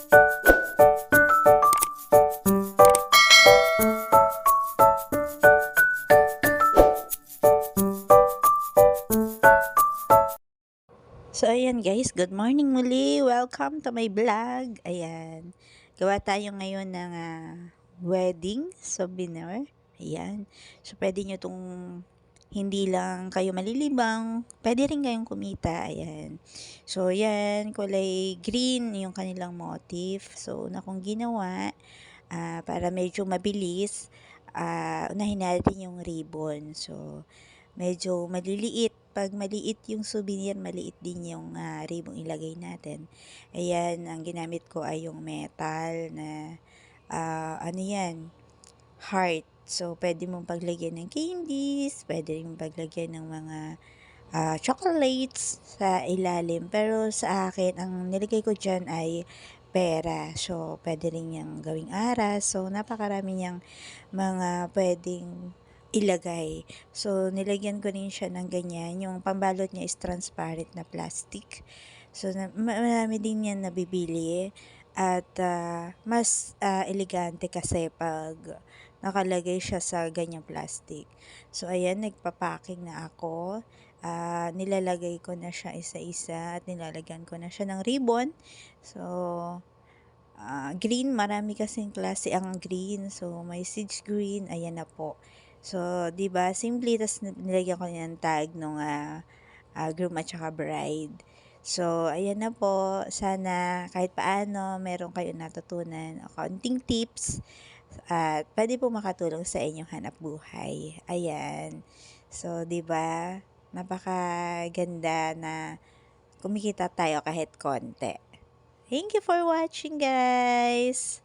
So, ayan guys, good morning muli. Welcome to my vlog. Ayan. Gawa tayo ngayon ng ah, wedding souvenir. Ayan. So, pwede nyo itong hindi lang kayo malilibang, pwede rin kayong kumita. Ayan. So, ayan, kulay green yung kanilang motif. So, na kung ginawa, ah, para medyo mabilis, ah, unahin natin yung ribbon. So, medyo maliliit. Pag maliit yung souvenir, maliit din yung uh, ribbon ilagay natin. Ayan, ang ginamit ko ay yung metal na, ah, ano yan, heart. So, pwede mong paglagyan ng candies, pwede rin paglagyan ng mga ah, chocolates sa ilalim. Pero sa akin, ang nilagay ko dyan ay pera. So, pwede rin yung gawing aras. So, napakarami niyang mga pwedeng ilagay. So, nilagyan ko rin siya ng ganyan. Yung pambalot niya is transparent na plastic. So, marami din yan nabibili. At ah, mas ah, elegante kasi pag nakalagay siya sa ganyang plastic. So, ayan, nagpa-packing na ako. Ah, nilalagay ko na siya isa-isa at nilalagyan ko na siya ng ribbon. So, ah, green, marami kasing klase ang green. So, may sage green, ayan na po. So, 'di ba? Simple tas nilagyan ko ng tag nung ah, ah, groom at saka bride. So, ayan na po. Sana kahit paano meron kayong natutunan o kaunting tips at pwede po makatulong sa inyong hanap buhay. Ayan. So, 'di ba? Napakaganda na kumikita tayo kahit konti. Thank you for watching, guys.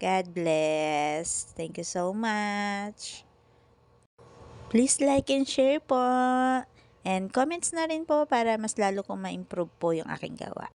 God bless. Thank you so much. Please like and share po. And comments na rin po para mas lalo kong ma-improve po yung aking gawa.